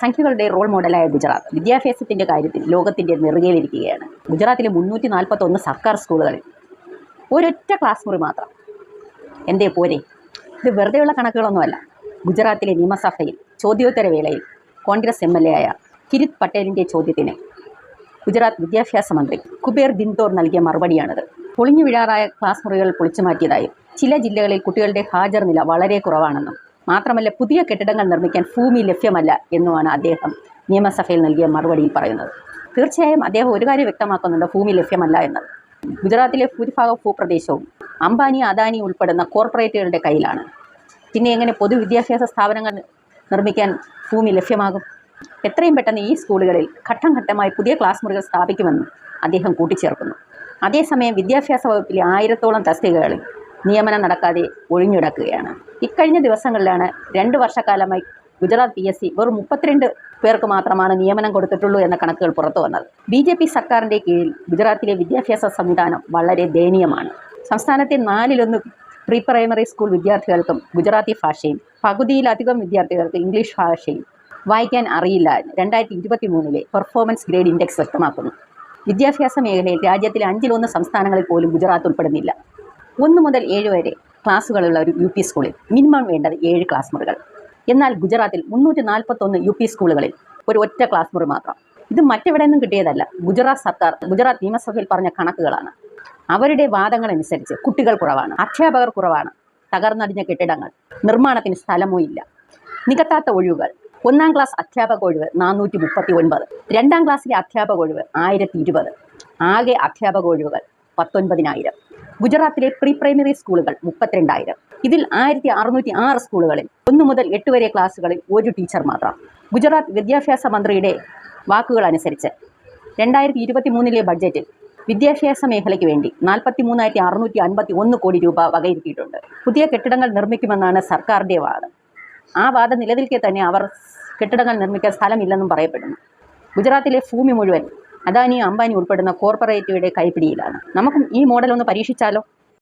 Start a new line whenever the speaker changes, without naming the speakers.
സംഖ്യകളുടെ റോൾ മോഡലായ ഗുജറാത്ത് വിദ്യാഭ്യാസത്തിന്റെ കാര്യത്തിൽ ലോകത്തിന്റെ നെറുകയിലിരിക്കുകയാണ് ഗുജറാത്തിലെ മുന്നൂറ്റി നാൽപ്പത്തൊന്ന് സർക്കാർ സ്കൂളുകളിൽ ഒരൊറ്റ ക്ലാസ് മുറി മാത്രം. എന്തേ പോരെ? ഇത് വെറുതെയുള്ള കണക്കുകളൊന്നുമല്ല. ഗുജറാത്തിലെ നിയമസഭയിൽ ചോദ്യോത്തര വേളയിൽ കോൺഗ്രസ് എം എൽ എ ആയ കിരിത് പട്ടേലിന്റെ ചോദ്യത്തിന് ഗുജറാത്ത് വിദ്യാഭ്യാസ മന്ത്രി കുബേർ ദിൻതോർ നൽകിയ മറുപടിയാണിത്. പൊളിഞ്ഞു വീഴാറായ ക്ലാസ് മുറികൾ പൊളിച്ചു മാറ്റിയതായും ചില ജില്ലകളിൽ കുട്ടികളുടെ ഹാജർ നില വളരെ കുറവാണെന്നും മാത്രമല്ല പുതിയ കെട്ടിടങ്ങൾ നിർമ്മിക്കാൻ ഭൂമി ലഭ്യമല്ല എന്നുമാണ് അദ്ദേഹം നിയമസഭയിൽ നൽകിയ മറുപടിയിൽ പറയുന്നത്. തീർച്ചയായും അദ്ദേഹം ഒരു കാര്യം വ്യക്തമാക്കുന്നുണ്ട് ഭൂമി ലഭ്യമല്ല എന്നത്. ഗുജറാത്തിലെ ഭൂരിഭാഗം ഭൂപ്രദേശവും അംബാനി അദാനി ഉൾപ്പെടുന്ന കോർപ്പറേറ്റുകളുടെ കയ്യിലാണ്. പിന്നെ എങ്ങനെ പൊതുവിദ്യാഭ്യാസ സ്ഥാപനങ്ങൾ നിർമ്മിക്കാൻ ഭൂമി ലഭ്യമാകും? എത്രയും പെട്ടെന്ന് ഈ സ്കൂളുകളിൽ ഘട്ടം ഘട്ടമായി പുതിയ ക്ലാസ് മുറികൾ സ്ഥാപിക്കുമെന്നും അദ്ദേഹം കൂട്ടിച്ചേർക്കുന്നു. അതേസമയം വിദ്യാഭ്യാസ വകുപ്പിലെ ആയിരത്തോളം തസ്തികകളിൽ നിയമനം നടക്കാതെ ഒഴിഞ്ഞുടക്കുകയാണ് ഇക്കഴിഞ്ഞ ദിവസങ്ങളിലാണ് രണ്ട് വർഷക്കാലമായി ഗുജറാത്ത് പി എസ് സി വെറും മുപ്പത്തിരണ്ട് പേർക്ക് മാത്രമാണ് നിയമനം കൊടുത്തിട്ടുള്ളൂ എന്ന കണക്കുകൾ പുറത്തു വന്നത്. ബി ജെ പി സർക്കാരിന്റെ കീഴിൽ ഗുജറാത്തിലെ വിദ്യാഭ്യാസ സംവിധാനം വളരെ ദയനീയമാണ്. സംസ്ഥാനത്തെ നാലിലൊന്ന് പ്രീ പ്രൈമറി സ്കൂൾ വിദ്യാർത്ഥികൾക്കും ഗുജറാത്തി ഭാഷയും പകുതിയിലധികം വിദ്യാർത്ഥികൾക്ക് ഇംഗ്ലീഷ് ഭാഷയും വായിക്കാൻ അറിയില്ല രണ്ടായിരത്തി ഇരുപത്തി മൂന്നിലെ പെർഫോമൻസ് ഗ്രേഡ് ഇൻഡെക്സ് വ്യക്തമാക്കുന്നു. വിദ്യാഭ്യാസ മേഖലയിൽ രാജ്യത്തിലെ അഞ്ചിലൊന്ന് സംസ്ഥാനങ്ങളിൽ പോലും ഗുജറാത്ത് ഉൾപ്പെടുന്നില്ല. ഒന്ന് മുതൽ ഏഴ് വരെ ക്ലാസ്സുകളുള്ള ഒരു യു പി സ്കൂളിൽ. മിനിമം വേണ്ടത് ഏഴ് ക്ലാസ് മുറികൾ. എന്നാൽ ഗുജറാത്തിൽ മുന്നൂറ്റി നാൽപ്പത്തൊന്ന് യു പി സ്കൂളുകളിൽ ഒരു ഒറ്റ ക്ലാസ് മുറി മാത്രം. ഇത് മറ്റെവിടെ നിന്നും കിട്ടിയതല്ല. ഗുജറാത്ത് സർക്കാർ ഗുജറാത്ത് നിയമസഭയിൽ പറഞ്ഞ കണക്കുകളാണ്. അവരുടെ വാദങ്ങളനുസരിച്ച് കുട്ടികൾ കുറവാണ് അധ്യാപകർ കുറവാണ്. തകർന്നടിഞ്ഞ കെട്ടിടങ്ങൾ നിർമ്മാണത്തിന് സ്ഥലമോ ഇല്ല. നികത്താത്ത ഒഴിവുകൾ. ഒന്നാം ക്ലാസ് അധ്യാപക ഒഴിവ് നാനൂറ്റി മുപ്പത്തി ഒൻപത് രണ്ടാം ക്ലാസ്സിലെ അധ്യാപക ഒഴിവ് ആയിരത്തി ഇരുപത്. ആകെ അധ്യാപക ഒഴിവുകൾ പത്തൊൻപതിനായിരം. ഗുജറാത്തിലെ പ്രീ പ്രൈമറി സ്കൂളുകൾ മുപ്പത്തിരണ്ടായിരം. ഇതിൽ ആയിരത്തി അറുന്നൂറ്റി ആറ് സ്കൂളുകളിൽ ഒന്നു മുതൽ എട്ട് വരെ ക്ലാസ്സുകളിൽ ഒരു ടീച്ചർ മാത്രം. ഗുജറാത്ത് വിദ്യാഭ്യാസ മന്ത്രിയുടെ വാക്കുകൾ അനുസരിച്ച് രണ്ടായിരത്തി ഇരുപത്തി മൂന്നിലെ ബഡ്ജറ്റിൽ വിദ്യാഭ്യാസ മേഖലയ്ക്ക് വേണ്ടി നാൽപ്പത്തി മൂന്നായിരത്തി അറുന്നൂറ്റി അൻപത്തി ഒന്ന് കോടി രൂപ വകയിരുത്തിയിട്ടുണ്ട്. പുതിയ കെട്ടിടങ്ങൾ നിർമ്മിക്കുമെന്നാണ് സർക്കാരിന്റെ വാദം. ആ വാദം നിലനിൽക്കെ തന്നെ അവർ കെട്ടിടങ്ങൾ നിർമ്മിക്കാൻ സ്ഥലമില്ലെന്നും പറയപ്പെടുന്നു. ഗുജറാത്തിലെ ഭൂമി മുഴുവൻ അദാനി അംബാനി ഉൾപ്പെടുന്ന കോർപ്പറേറ്റുകളുടെ കൈപ്പിടിയിലാണ് നമുക്കും ഈ മോഡൽ ഒന്ന് പരീക്ഷിച്ചാലോ?